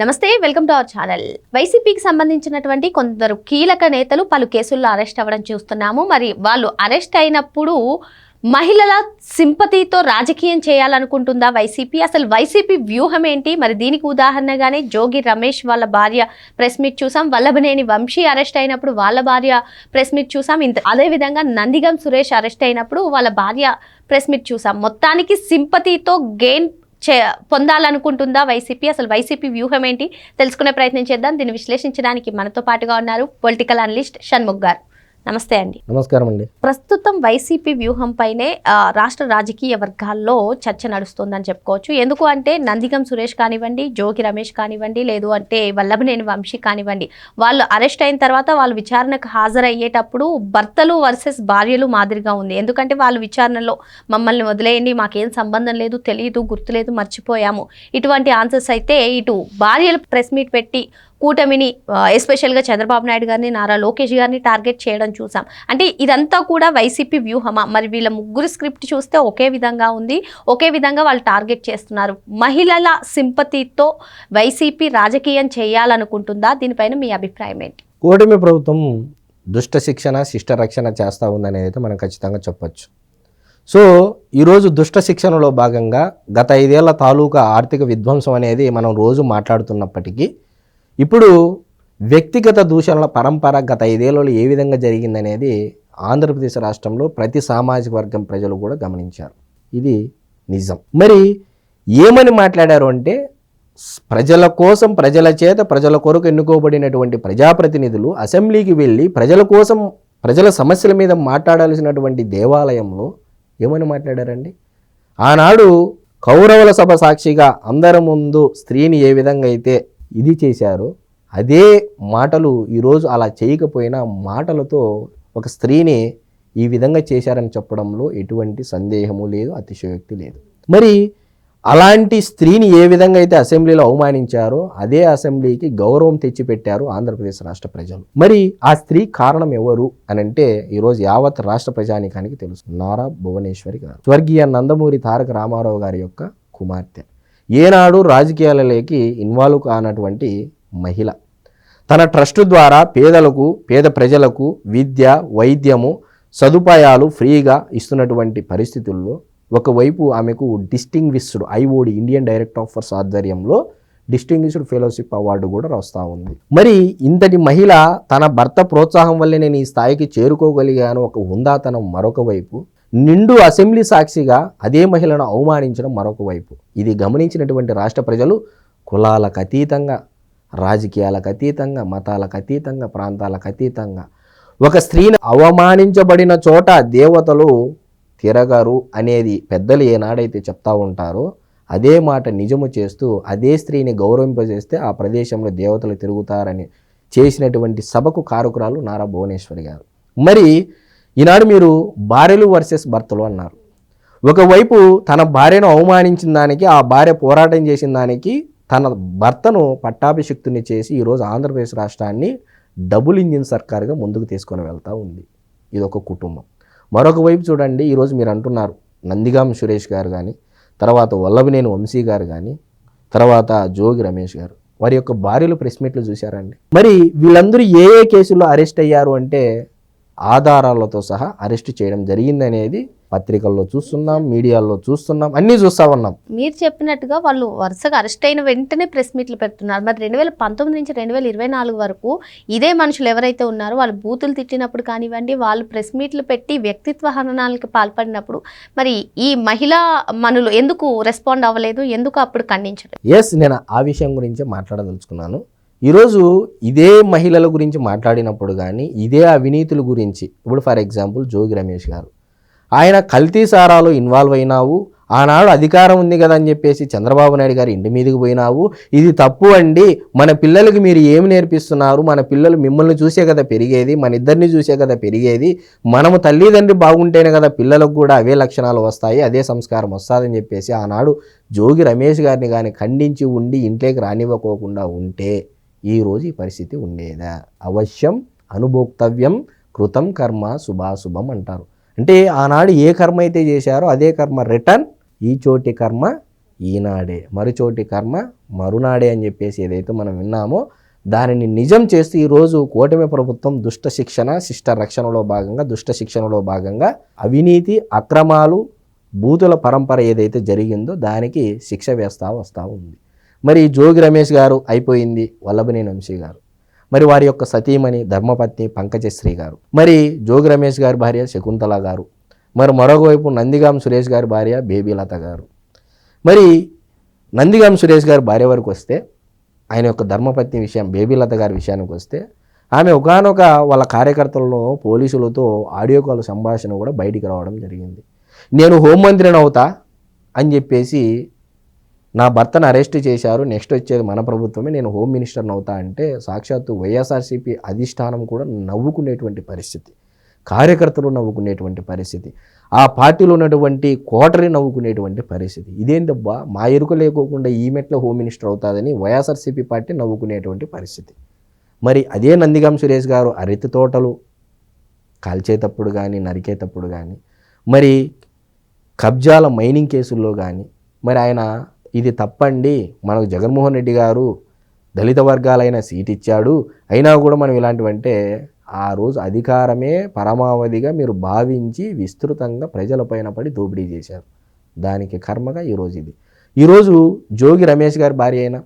నమస్తే welcome to our channel. వైసీపీకి సంబంధించినటువంటి కొందరు కీలక నేతలు పలు కేసుల్లో అరెస్ట్ అవ్వడం చూస్తున్నాము. మరి వాళ్ళు అరెస్ట్ అయినప్పుడు మహిళల సింపతితో రాజకీయం చేయాలనుకుంటుందా వైసీపీ? అసలు వైసీపీ వ్యూహం ఏంటి? మరి దీనికి ఉదాహరణగానే జోగి రమేష్ వాళ్ళ భార్య ప్రెస్ మీట్ చూసాం. వల్లభనేని వంశీ అరెస్ట్ అయినప్పుడు వాళ్ళ భార్య ప్రెస్ మీట్ చూసాం. ఇంత అదేవిధంగా నందిగం సురేష్ అరెస్ట్ అయినప్పుడు వాళ్ళ భార్య ప్రెస్ మీట్ చూసాం. మొత్తానికి సింపతితో గెయిన్ పొందాలనుకుంటుందా వైసీపీ? అసలు వైసీపీ వ్యూహం ఏంటి తెలుసుకునే ప్రయత్నం చేద్దాం. దీన్ని విశ్లేషించడానికి మనతో పాటుగా ఉన్నారు పొలిటికల్ అనలిస్ట్ షణ్ముఖ్ గారు. నమస్తే అండి. నమస్కారం అండి. ప్రస్తుతం వైసీపీ వ్యూహం పైనే ఆ, రాష్ట్ర రాజకీయ వర్గాల్లో చర్చ నడుస్తుందని చెప్పుకోవచ్చు. ఎందుకు అంటే నందిగం సురేష్ కానివ్వండి జోగి రమేష్ కానివ్వండి లేదు అంటే వల్లభనేని వంశీ కానివ్వండి. వాళ్ళు అరెస్ట్ అయిన తర్వాత వాళ్ళు విచారణకు హాజరయ్యేటప్పుడు భర్తలు వర్సెస్ భార్యలు మాదిరిగా ఉంది. ఎందుకంటే వాళ్ళు విచారణలో మమ్మల్ని వదిలేయండి మాకేం సంబంధం లేదు తెలియదు గుర్తులేదు మర్చిపోయాము. ఇటువంటి ఆన్సర్స్ అయితే ఇటు భార్యలు ప్రెస్ మీట్ పెట్టి కూటమిని ఎస్పెషల్గా చంద్రబాబు నాయుడు గారిని నారా లోకేష్ గారిని టార్గెట్ చేయడం చూసాం. అంటే ఇదంతా కూడా వైసీపీ వ్యూహమా? మరి వీళ్ళ ముగ్గురు స్క్రిప్ట్ చూస్తే ఒకే విధంగా ఉంది ఒకే విధంగా వాళ్ళు టార్గెట్ చేస్తున్నారు. మహిళల సింపతితో వైసీపీ రాజకీయం చేయాలనుకుంటుందా? దీనిపైన మీ అభిప్రాయం ఏంటి? కూటమి ప్రభుత్వం దుష్ట శిక్షణ శిష్ట రక్షణ చేస్తూ ఉందనేది అయితే మనం ఖచ్చితంగా చెప్పొచ్చు. సో ఈరోజు దుష్ట శిక్షణలో భాగంగా గత ఐదేళ్ళ తాలూకా ఆర్థిక విధ్వంసం అనేది మనం రోజు మాట్లాడుతున్నప్పటికీ ఇప్పుడు వ్యక్తిగత దూషణల పరంపర గత ఐదేళ్ళలో ఏ విధంగా జరిగిందనేది ఆంధ్రప్రదేశ్ రాష్ట్రంలో ప్రతి సామాజిక వర్గం ప్రజలు కూడా గమనించారు. ఇది నిజం. మరి ఏమని మాట్లాడారు అంటే ప్రజల కోసం ప్రజల చేత ప్రజల కొరకు ఎన్నుకోబడినటువంటి ప్రజాప్రతినిధులు అసెంబ్లీకి వెళ్ళి ప్రజల కోసం ప్రజల సమస్యల మీద మాట్లాడాల్సినటువంటి దేవాలయంలో ఏమని మాట్లాడారండి? ఆనాడు కౌరవుల సభ సాక్షిగా అందరి ముందు స్త్రీని ఏ విధంగా అయితే ఇది చేశారో అదే మాటలు ఈరోజు అలా చేయకపోయినా మాటలతో ఒక స్త్రీని ఈ విధంగా చేశారని చెప్పడంలో ఎటువంటి సందేహము లేదు అతిశయోక్తి లేదు. మరి అలాంటి స్త్రీని ఏ విధంగా అయితే అసెంబ్లీలో అవమానించారో అదే అసెంబ్లీకి గౌరవం తెచ్చిపెట్టారు ఆంధ్రప్రదేశ్ రాష్ట్ర ప్రజలు. మరి ఆ స్త్రీ కారణం ఎవరు అని అంటే ఈరోజు యావత్ రాష్ట్ర ప్రజానికానికి తెలుసు. నారా భువనేశ్వరి గారు. స్వర్గీయ నందమూరి తారక రామారావు గారి యొక్క కుమార్తె. ఏనాడు రాజకీయాలలోకి ఇన్వాల్వ్ కానటువంటి మహిళ. తన ట్రస్ట్ ద్వారా పేదలకు పేద ప్రజలకు విద్య వైద్యము సదుపాయాలు ఫ్రీగా ఇస్తున్నటువంటి పరిస్థితుల్లో ఒకవైపు ఆమెకు distinguished IOD Indian direct offers ఆధ్వర్యంలో డిస్టింగ్విష్డ్ ఫెలోషిప్ అవార్డు కూడా వస్తూ ఉంది. మరి ఇంతటి మహిళ తన భర్త ప్రోత్సాహం వల్లే నేను ఈ స్థాయికి చేరుకోగలిగాను ఒక ఉందాతనం మరొక వైపు నిండు అసెంబ్లీ సాక్షిగా అదే మహిళను అవమానించడం మరొక వైపు. ఇది గమనించినటువంటి రాష్ట్ర ప్రజలు కులాలకు అతీతంగా రాజకీయాలకు అతీతంగా మతాలకు అతీతంగా ప్రాంతాలకు అతీతంగా. ఒక స్త్రీని అవమానించబడిన చోట దేవతలు తిరగరు అనేది పెద్దలు ఏనాడైతే చెప్తా ఉంటారో అదే మాట నిజము చేస్తూ అదే స్త్రీని గౌరవింపజేస్తే ఆ ప్రదేశంలో దేవతలు తిరుగుతారని చేసినటువంటి సభకు కారకురాలు నారా భువనేశ్వరి గారు. మరి ఈనాడు మీరు భార్యలు వర్సెస్ భర్తలు అన్నారు. ఒకవైపు తన భార్యను అవమానించిన దానికి ఆ భార్య పోరాటం చేసిన దానికి తన భర్తను పట్టాభిషిక్తుని చేసి ఈరోజు ఆంధ్రప్రదేశ్ రాష్ట్రాన్ని డబుల్ ఇంజిన్ సర్కార్గా ముందుకు తీసుకొని వెళ్తూ ఉంది. ఇది ఒక కుటుంబం. మరొక వైపు చూడండి ఈరోజు మీరు అంటున్నారు నందిగాం సురేష్ గారు కానీ తర్వాత వల్లభనేని వంశీ గారు కానీ తర్వాత జోగి రమేష్ గారు వారి యొక్క భార్యలు ప్రెస్ మీట్లు చూశారండి. మరి వీళ్ళందరూ ఏ ఏ కేసుల్లో అరెస్ట్ అయ్యారు అంటే ఆధారాలతో సహా అరెస్ట్ చేయడం జరిగిందనేది పత్రికల్లో చూస్తున్నాం మీడియాల్లో చూస్తున్నాం అన్నీ చూస్తా ఉన్నాం. మీరు చెప్పినట్టుగా వాళ్ళు వరుసగా అరెస్ట్ అయిన వెంటనే ప్రెస్ మీట్లు పెడుతున్నారు. మరి రెండు వేల పంతొమ్మిది నుంచి రెండు వేల ఇరవై నాలుగు వరకు ఇదే మనుషులు ఎవరైతే ఉన్నారో వాళ్ళు బూతులు తిట్టినప్పుడు కానివ్వండి వాళ్ళు ప్రెస్ మీట్లు పెట్టి వ్యక్తిత్వ హననాలకు పాల్పడినప్పుడు మరి ఈ మహిళా మనులు ఎందుకు రెస్పాండ్ అవ్వలేదు? ఎందుకు అప్పుడు ఖండించలేదు? ఎస్ నేను ఆ విషయం గురించి మాట్లాడదలుచుకున్నాను. ఈరోజు ఇదే మహిళల గురించి మాట్లాడినప్పుడు కానీ ఇదే అవినీతుల గురించి. ఇప్పుడు ఫర్ ఎగ్జాంపుల్ జోగి రమేష్ గారు. ఆయన కల్తీ సారాలో ఇన్వాల్వ్ అయినావు ఆనాడు అధికారం ఉంది కదా అని చెప్పేసి చంద్రబాబు నాయుడు గారి ఇంటి మీదకి పోయినావు ఇది తప్పు అండి. మన పిల్లలకి మీరు ఏమి నేర్పిస్తున్నారు? మన పిల్లలు మిమ్మల్ని చూసే కదా పెరిగేది మన ఇద్దరిని చూసే కదా పెరిగేది. మనము తల్లిదండ్రి బాగుంటేనే కదా పిల్లలకు కూడా అవే లక్షణాలు వస్తాయి అదే సంస్కారం వస్తుందని చెప్పేసి ఆనాడు జోగి రమేష్ గారిని కానీ ఖండించి ఉండి ఇంట్లోకి రానివ్వకోకుండా ఉంటే ఈరోజు ఈ పరిస్థితి ఉండేదా? అవశ్యం అనుభోక్తవ్యం కృతం కర్మ శుభాశుభం అంటారు. అంటే ఆనాడు ఏ కర్మ అయితే చేశారో అదే కర్మ రిటర్న్ ఈ చోటి కర్మ ఈనాడే. మరుచోటి కర్మ మరునాడే అని చెప్పేసి ఏదైతే మనం విన్నామో దానిని నిజం చేస్తూ ఈరోజు కూటమి ప్రభుత్వం దుష్ట శిక్షణ శిష్ట రక్షణలో భాగంగా దుష్ట శిక్షణలో భాగంగా అవినీతి అక్రమాలు బూతుల పరంపర ఏదైతే జరిగిందో దానికి శిక్ష వేస్తా వస్తూ ఉంది. మరి జోగి రమేష్ గారు అయిపోయింది వల్లభనేని వంశీ గారు. మరి వారి యొక్క సతీమణి ధర్మపత్ని పంకజశ్రీ గారు. మరి జోగి రమేష్ గారి భార్య శకుంతల గారు. మరి మరొక వైపు నందిగాం సురేష్ గారి భార్య బేబీలత గారు. మరి నందిగాం సురేష్ గారి భార్య వరకు వస్తే ఆయన యొక్క ధర్మపత్ని విషయం బేబీలత గారి విషయానికి వస్తే ఆమె ఒకనొక వాళ్ళ కార్యకర్తలను పోలీసులతో ఆడియో కాల్ సంభాషణ కూడా బయటికి రావడం జరిగింది. నేను హోంమంత్రిని అవుతా అని చెప్పేసి నా భర్తను అరెస్ట్ చేశారు. నెక్స్ట్ వచ్చేది మన ప్రభుత్వమే. నేను హోమ్ మినిస్టర్ని అవుతా అంటే సాక్షాత్తు వైఎస్ఆర్సీపీ అధిష్టానం కూడా నవ్వుకునేటువంటి పరిస్థితి. కార్యకర్తలు నవ్వుకునేటువంటి పరిస్థితి. ఆ పార్టీలో ఉన్నటువంటి కోటరి నవ్వుకునేటువంటి పరిస్థితి. ఇదేంటబ్బా మా ఎరుక లేకోకుండా ఈ మెట్ల హోమ్ మినిస్టర్ అవుతాదని వైఎస్ఆర్సీపీ పార్టీ నవ్వుకునేటువంటి పరిస్థితి. మరి అదే నందిగాం సురేష్ గారు అరటి తోటలు కాల్చేటప్పుడు కానీ నరికేటప్పుడు కానీ మరి కబ్జాల మైనింగ్ కేసుల్లో కానీ మరి ఆయన ఇది తప్పండి. మనకు జగన్మోహన్ రెడ్డి గారు దళిత వర్గాలైన సీట్ ఇచ్చాడు. అయినా కూడా మనం ఇలాంటివంటే ఆ రోజు అధికారమే పరమావధిగా మీరు భావించి విస్తృతంగా ప్రజలపైన పడి దోపిడీ చేశారు. దానికి కర్మగా ఈరోజు ఇది. ఈరోజు జోగి రమేష్ గారి భార్య అయినా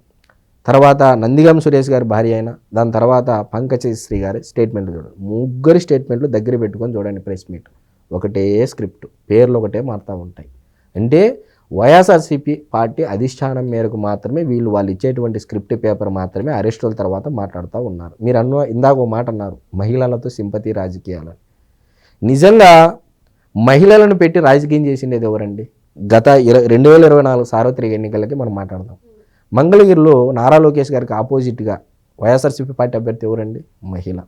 తర్వాత నందిగం సురేష్ గారి భార్య అయినా దాని తర్వాత పంకజశ్రీ గారి స్టేట్మెంట్లు చూడండి. ముగ్గురి స్టేట్మెంట్లు దగ్గర పెట్టుకొని చూడండి ప్రెస్ మీట్. ఒకటే స్క్రిప్ట్ పేర్లు ఒకటే మారుతూ ఉంటాయి. అంటే వైఎస్ఆర్సీపీ పార్టీ అధిష్టానం మేరకు మాత్రమే వీళ్ళు వాళ్ళు ఇచ్చేటువంటి స్క్రిప్ట్ పేపర్ మాత్రమే అరెస్టుల తర్వాత మాట్లాడుతూ ఉన్నారు. మీరు అన్న ఇందాక ఒక మాట అన్నారు మహిళలతో సింపతి రాజకీయాలని నిజంగా మహిళలను పెట్టి రాజకీయం చేసిండేది ఎవరండి? గత ఇర రెండు వేల ఇరవై నాలుగు సార్వత్రిక ఎన్నికలకి మనం మాట్లాడదాం. మంగళగిరిలో నారా లోకేష్ గారికి ఆపోజిట్గా వైఎస్ఆర్సీపీ పార్టీ అభ్యర్థి ఎవరండి? మహిళ.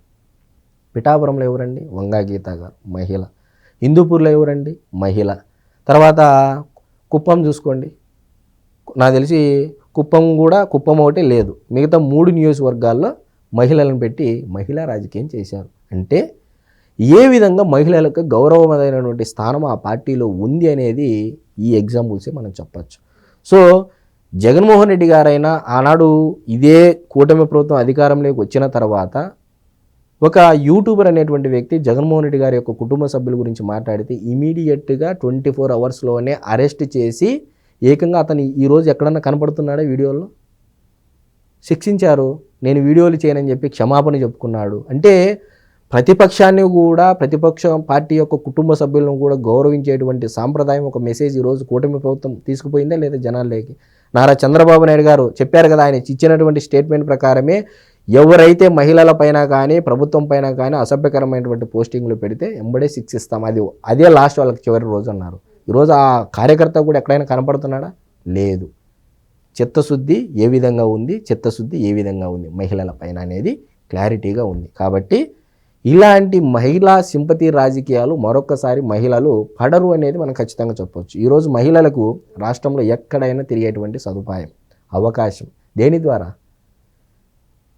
పిఠాపురంలో ఎవరండి? వంగా గీత గారు మహిళ. హిందూపూర్లో ఎవరండి? మహిళ. తర్వాత కుప్పం చూసుకోండి. నాకు తెలిసి కుప్పం కూడా కుప్పం ఒకటే లేదు. మిగతా మూడు నియోజకవర్గాల్లో మహిళలను పెట్టి మహిళా రాజకీయం చేశారు. అంటే ఏ విధంగా మహిళలకు గౌరవమైనటువంటి స్థానం ఆ పార్టీలో ఉంది అనేది ఈ ఎగ్జాంపుల్సే మనం చెప్పచ్చు. సో జగన్మోహన్ రెడ్డి గారైనా ఆనాడు ఇదే కూటమి ప్రభుత్వం అధికారంలోకి వచ్చిన తర్వాత ఒక యూట్యూబర్ అనేటువంటి వ్యక్తి జగన్మోహన్ రెడ్డి గారి యొక్క కుటుంబ సభ్యుల గురించి మాట్లాడితే ఇమీడియట్గా ట్వంటీ ఫోర్ అవర్స్లోనే అరెస్ట్ చేసి ఏకంగా అతను ఈరోజు ఎక్కడన్నా కనపడుతున్నాడా వీడియోలో? శిక్షించారు. నేను వీడియోలు చేయనని చెప్పి క్షమాపణ చెప్పుకున్నాడు. అంటే ప్రతిపక్షాన్ని కూడా ప్రతిపక్ష పార్టీ యొక్క కుటుంబ సభ్యులను కూడా గౌరవించేటువంటి సాంప్రదాయం ఒక మెసేజ్ ఈరోజు కూటమి ప్రభుత్వం తీసుకుపోయిందా లేదా జనాల్లోకి? నారా చంద్రబాబు నాయుడు గారు చెప్పారు కదా ఆయన ఇచ్చినటువంటి స్టేట్మెంట్ ప్రకారమే ఎవరైతే మహిళల పైన కానీ ప్రభుత్వం పైన కానీ అసభ్యకరమైనటువంటి పోస్టింగ్లు పెడితే ఎంబడే శిక్షిస్తాం అది అదే లాస్ట్ వాళ్ళకి చివరి రోజు అన్నారు. ఈరోజు ఆ కార్యకర్త కూడా ఎక్కడైనా కనపడుతున్నాడా? లేదు. చిత్తశుద్ధి ఏ విధంగా ఉంది? చిత్తశుద్ధి ఏ విధంగా ఉంది? మహిళల పైన అనేది క్లారిటీగా ఉంది. కాబట్టి ఇలాంటి మహిళా సింపతి రాజకీయాలు మరొకసారి మహిళలు పడరు అనేది మనం ఖచ్చితంగా చెప్పవచ్చు ఈరోజు మహిళలకు రాష్ట్రంలో ఎక్కడైనా తిరిగేటువంటి సదుపాయం అవకాశం దేని ద్వారా?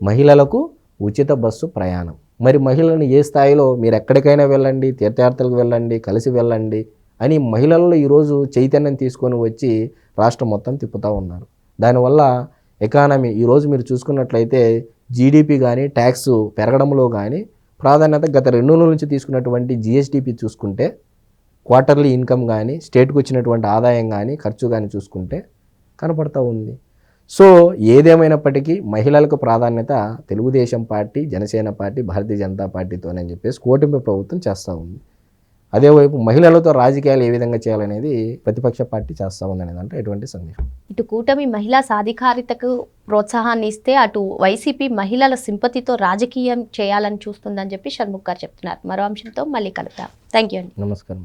మహిళలకు ఉచిత బస్సు ప్రయాణం. మరి మహిళలను ఏ స్థాయిలో మీరు ఎక్కడికైనా వెళ్ళండి తీర్థయాత్రలకు వెళ్ళండి కలిసి వెళ్ళండి అని మహిళల్లో ఈరోజు చైతన్యం తీసుకొని వచ్చి రాష్ట్రం మొత్తం తిప్పుతూ ఉన్నారు. దానివల్ల ఎకానమీ ఈరోజు మీరు చూసుకున్నట్లయితే జీడిపి కానీ ట్యాక్స్ పెరగడంలో కానీ ప్రాధాన్యత గత రెండు నెలల నుంచి తీసుకున్నటువంటి జిఎస్డిపి చూసుకుంటే క్వార్టర్లీ ఇన్కమ్ కానీ స్టేట్కి వచ్చినటువంటి ఆదాయం కానీ ఖర్చు కానీ చూసుకుంటే కనపడతా ఉంది. సో ఏదేమైనప్పటికీ మహిళలకు ప్రాధాన్యత తెలుగుదేశం పార్టీ జనసేన పార్టీ భారతీయ జనతా పార్టీతోనని చెప్పేసి కూటమి ప్రభుత్వం చేస్తూ ఉంది. అదేవైపు మహిళలతో రాజకీయాలు ఏ విధంగా చేయాలనేది ప్రతిపక్ష పార్టీ చేస్తూ ఉందనేది అంటే ఎటువంటి సందేహం ఇటు కూటమి మహిళా సాధికారితకు ప్రోత్సాహాన్ని ఇస్తే అటు వైసీపీ మహిళల సింపతితో రాజకీయం చేయాలని చూస్తుందని చెప్పి షణ్ముఖ్ గారు చెప్తున్నారు. మరో అంశంతో మళ్ళీ కలుద్దాం. థ్యాంక్ యూ అండి. నమస్కారం